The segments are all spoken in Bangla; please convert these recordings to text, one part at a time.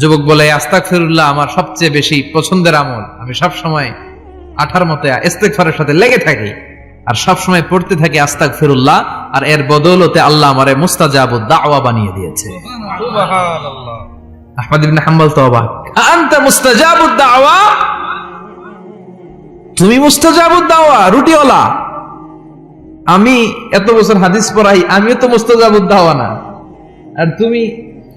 যুবক বলে আস্তাগফিরুল্লাহ আমার সবচেয়ে বেশি পছন্দের আমল। আমি সব সময় আঠার মতো ইস্তেগফারের সাথে লেগে থাকি আর সব সময় পড়তে থাকি আস্তাগফিরুল্লাহ আর এর বদৌলতে আল্লাহ আমারে মুস্তাজাবুদ দাওয়া বানিয়ে দিয়েছে। আহমদ ইবনে হাম্বল তো অবাক। আনতা মুস্তাজাবুদ দাওয়া? তুমি মুস্তাজাবুদ দাওয়া রুটিওয়ালা। আমি এত বছর হাদিস পড়াই আমিও তো মুস্তাজাবুদ দাওয়া না। আর তুমি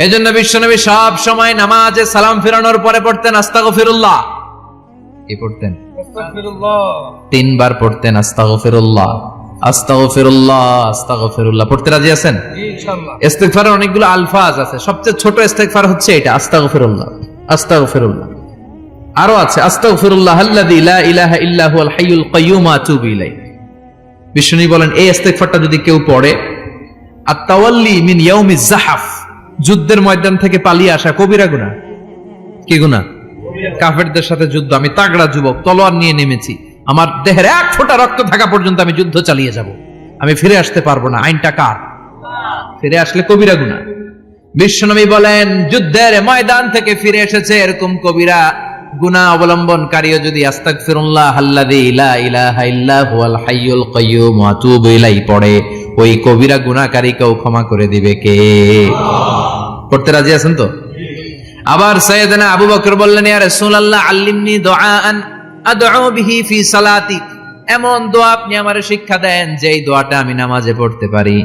এই জন্য বিশ্বনবী সব সময় নামাজে সালাম ফিরানোর পরে পড়তেন আস্তাগফিরুল্লাহ। কি পড়তেন? তিনবার পড়তেন আস্তাগফিরুল্লাহ আস্তাগফিরুল্লাহ আস্তাগফিরুল্লাহ। পড়তে রাজি আছেন? ইস্তেগফারের অনেকগুলো আলফাজ আছে। সবচেয়ে ছোট ইস্তেগফার হচ্ছে এটা আস্তাগফিরুল্লাহ আস্তাগফিরুল্লাহ। আরও আছে আস্তাগফিরুল্লাহ আল্লাযী লা ইলাহা ইল্লা হুয়াল হাইয়ুল কাইয়্যুম আতুবু ইলাইহি। বিষ্ণু বলেন এই ইস্তেগফারটা যদি কেউ পড়ে আর তাওয়াল্লি মিন ইয়াউমিজ জাহাফ যুদ্ধের ময়দান থেকে পালিয়ে আসা কবিরা গুনাহ কি গুনাহ কাফেরদের সাথে যুদ্ধ। আমি তাগড়া যুবক, তলোয়ার নিয়ে নেমেছি। আমার দেহের এক ফোঁটা রক্ত থাকা পর্যন্ত আমি যুদ্ধ চালিয়ে যাব। আমি ফিরে আসতে পারব না। আইনটা কার? ফিরে আসলে কবিরা গুনাহ বিশ্বনবী বলেন, যুদ্ধের ময়দান থেকে ফিরে এসেছে এরকম কবিরা গুনাহ অবলম্বনকারীও যদি আস্তাগফিরুল্লাহ আল্লাযী লা ইলাহা ইল্লা হুয়াল হাইয়ুল কাইয়্যুম ওয়া আতুবু পড়ে ওই কবিরা গুণাকারীকেও ক্ষমা করে দিবে কে? পড়তে রাজি আছেন তো? আবার সৈয়দনা আবু বকর বললেন, ইয়া রাসূলুল্লাহ, আল্লিমনি দুআআন আদউ বিহি ফি সালাতি এমন দোয়া আপনি আমারে শিক্ষা দেন, যেই দোয়াটা আমি নামাজে পড়তে পারি।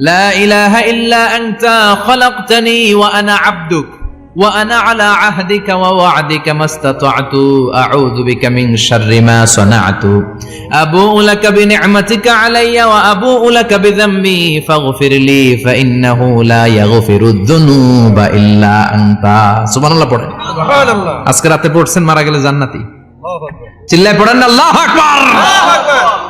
লা ইলাহা ইল্লা আনতা খলাকতানি ওয়া আনা আবদুক ওয়া আনা আলা আহদিকা ওয়া ওয়া'দিকা মাস্তাতা'তু। আউযু বিকা মিন শাররি মা সানা'তু। আবু'উ লাকা বিনি'মাতিকা আলাইয়া ওয়া আবু'উ লাকা বিযাম্মি ফাগফিরলি ফা ইন্নাহু লা ইয়াগফিরুয-যুনুবা ইল্লা আনতা। সুবহানাল্লাহ পড়েন। সুবহানাল্লাহ। আজকে রাতে পড়ছেন মারা গেলে জান্নাতি। আল্লাহু আকবার। চিল্লায় পড়েন আল্লাহু আকবার। হ্যাঁ।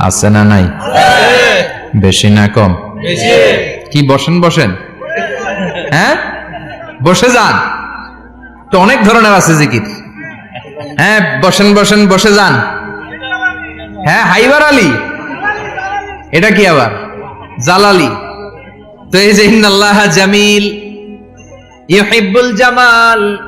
আছে না নাই? বেশি না কম? কি বসেন বসেন। হ্যাঁ? বসে যান। তো অনেক ধরনের আছে জিকির। হ্যাঁ বসেন বসেন বসে যান। হ্যাঁ হাইবার আলী। এটা কি আবার? জালালি। তো এই যে ইন্নাল্লাহ জামিল ইউহিব্বুল জামাল।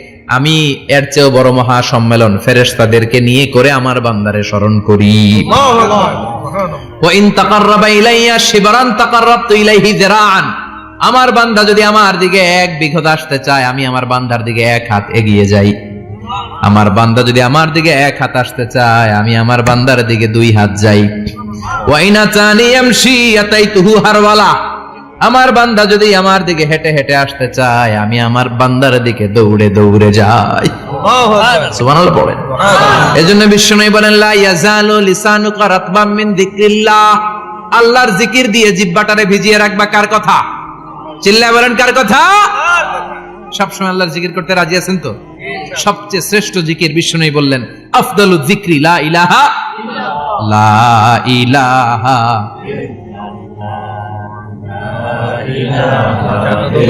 আমি এর চেয়েও বড় মহা সম্মেলন ফেরেশতাদেরকে নিয়ে করে আমার বান্দারে স্মরণ করি। আমার বান্দা যদি আমার দিকে এক বিঘত আসতে চায় আমি আমার বান্দার দিকে এক হাত এগিয়ে যাই। আমার বান্দা যদি আমার দিকে এক হাত আসতে চায় আমি আমার বান্দার দিকে দুই হাত যাই। ওয়াইনা চানি এমশি আতাইতুহু হারওয়ালা। আমার বান্দা যদি আমার দিকে হেঁটে হেঁটে আসতে চায় আমি আমার বান্দার দিকে দৌড়ে দৌড়ে যাই। পড়েন এজন্য বিষ্ণু বলেন লা ইয়াজালু লিসানুকা রাতবাম মিন যিকরিল্লাহ। আল্লাহর জিকির দিয়ে জিহ্বাটারে ভিজিয়ে রাখবা কার কথা? চিল্লায় বলেন কার কথা? সবসময় আল্লাহর জিকির করতে রাজি আছেন তো? সবচেয়ে শ্রেষ্ঠ জিকির বিশ্ব বিষ্ণু বললেন আফদালু যিকরি লা ইলাহা লা ইলাহা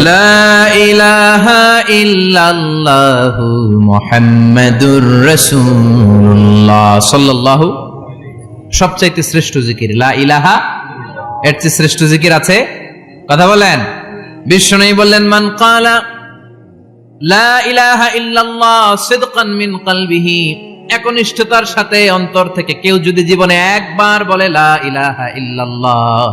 لا إله إلا الله محمد رسول الله صلى الله সবচাইতে শ্রেষ্ঠ জিকির লা ইলাহা এর চেয়ে শ্রেষ্ঠ জিকির আছে কথা বলেন বিষ্ণু বললেন মান কালা লা ইলাহা ইল্লাল্লাহ সিদকান মিন কলবিহি একনিষ্ঠতার সাথে অন্তর থেকে কেউ যদি জীবনে একবার বলে লা ইলাহা ইল্লাল্লাহ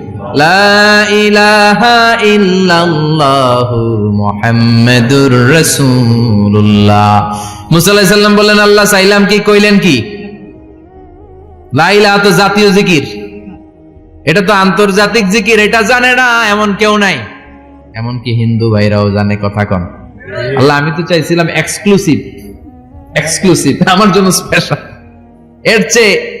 লা ইলাহা ইল্লাল্লাহু মুহাম্মাদুর রাসূলুল্লাহ। মুসা আলাইহিস সালাম বললেন, আল্লাহ চাইলাম কি, কইলেন কি? লা ইলাহা তো জাতীয় জিকির। এটা তো আন্তর্জাতিক জিকির, এটা জানে না, এমন কেউ নাই। এমনকি হিন্দু ভাইরাও জানে কথা কন? আল্লাহ, আমি তো চাইছিলাম এক্সক্লুসিভ এক্সক্লুসিভ আমার জন্য স্পেশাল এর চেয়ে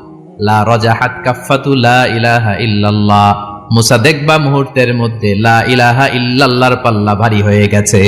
লা ইলাহা মুসা দেখবা মুহূর্তের মধ্যে লা ইলাহা ইল্লাল্লাহর পাল্লা ভারী হয়ে গেছে।